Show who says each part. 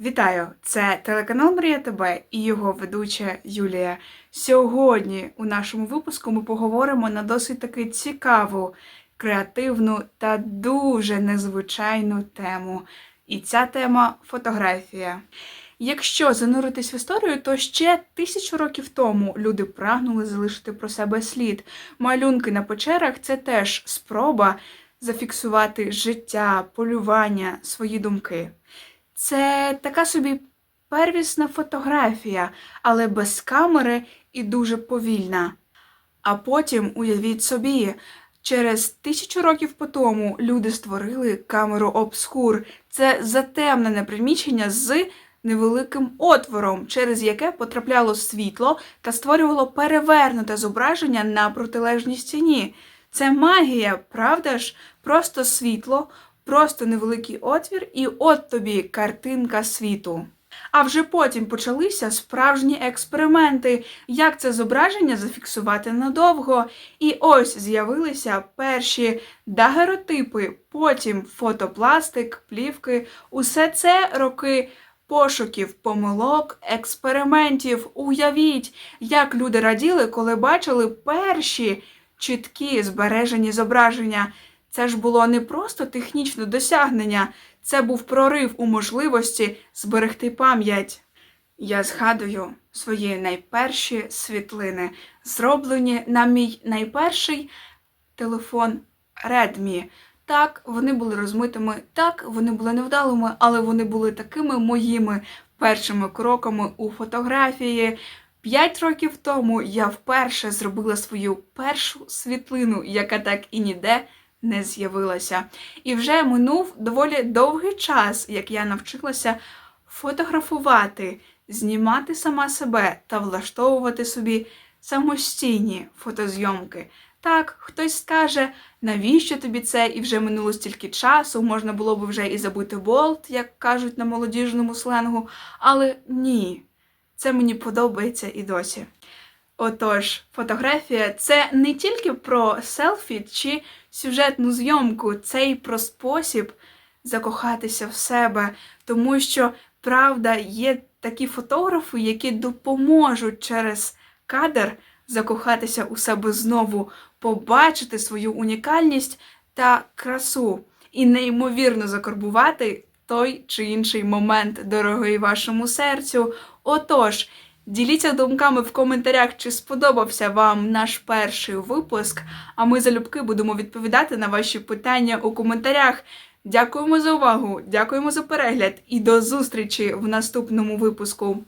Speaker 1: Вітаю! Це телеканал Мрія ТБ і його ведуча Юлія. Сьогодні у нашому випуску ми поговоримо на досить таки цікаву, креативну та дуже незвичайну тему. І ця тема фотографія. Якщо зануритись в історію, то ще тисячу років тому люди прагнули залишити про себе слід. Малюнки на печерах це теж спроба зафіксувати життя, полювання, свої думки. Це така собі первісна фотографія, але без камери і дуже повільна. А потім уявіть собі, через тисячу років по тому люди створили камеру обскур. Це затемнене приміщення з невеликим отвором, через яке потрапляло світло та створювало перевернуте зображення на протилежній стіні. Це магія, правда ж? Просто світло, просто невеликий отвір, і от тобі картинка світу. А вже потім почалися справжні експерименти, як це зображення зафіксувати надовго. І ось з'явилися перші дагеротипи, потім фотопластик, плівки. Усе це роки пошуків, помилок, експериментів. Уявіть, як люди раділи, коли бачили перші чіткі збережені зображення. Це ж було не просто технічне досягнення, це був прорив у можливості зберегти пам'ять. Я згадую свої найперші світлини, зроблені на мій найперший телефон Redmi. Так, вони були розмитими, так, вони були невдалими, але вони були такими моїми першими кроками у фотографії. П'ять років тому я вперше зробила свою першу світлину, яка так і ніде не з'явилася. І вже минув доволі довгий час, як я навчилася фотографувати, знімати сама себе та влаштовувати собі самостійні фотозйомки. Так, хтось скаже, навіщо тобі це, і вже минуло стільки часу, можна було б вже і забити болт, як кажуть на молодіжному сленгу, але ні, це мені подобається і досі. Отож, фотографія це не тільки про селфі чи сюжетну зйомку, це й про спосіб закохатися в себе, тому що правда є такі фотографи, які допоможуть через кадр закохатися у себе знову, побачити свою унікальність та красу і неймовірно закарбувати той чи інший момент, дорогий вашому серцю. Отож. Діліться думками в коментарях, чи сподобався вам наш перший випуск. А ми залюбки будемо відповідати на ваші питання у коментарях. Дякуємо за увагу, дякуємо за перегляд і до зустрічі в наступному випуску.